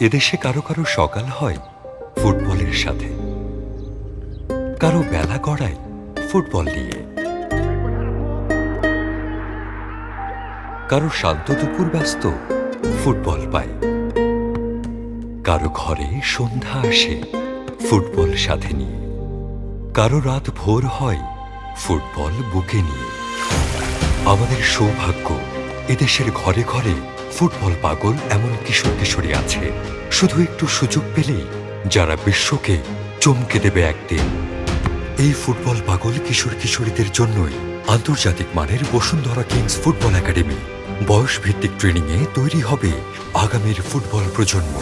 এদেশে কারও কারও সকাল হয় ফুটবলের সাথে। কারও বেলা গড়ায় ফুটবল নিয়ে। কারও শান্ত দুপুর ব্যস্ত ফুটবল পায়। কারও ঘরে সন্ধ্যা আসে ফুটবল সাথে নিয়ে। কারও রাত ভোর হয় ফুটবল বুকে নিয়ে। আমাদের সৌভাগ্য, এদেশের ঘরে ঘরে ফুটবল পাগল এমন কিশোর কিশোরী আছে। শুধু একটু সুযোগ পেলেই যারা বিশ্বকে চমকে দেবে একদিন। এই ফুটবল পাগল কিশোর কিশোরীদের জন্যই আন্তর্জাতিক মানের বসুন্ধরা কিংস ফুটবল একাডেমি। বয়স ভিত্তিক ট্রেনিংয়ে তৈরি হবে আগামীর ফুটবল প্রজন্ম।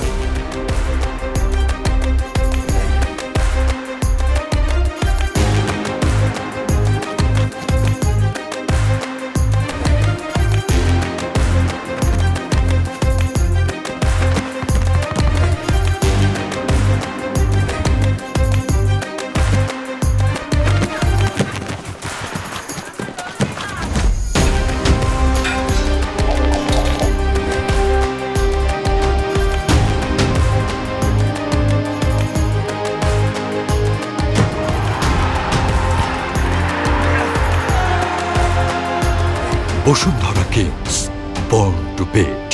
Bashundhara Kings born to beat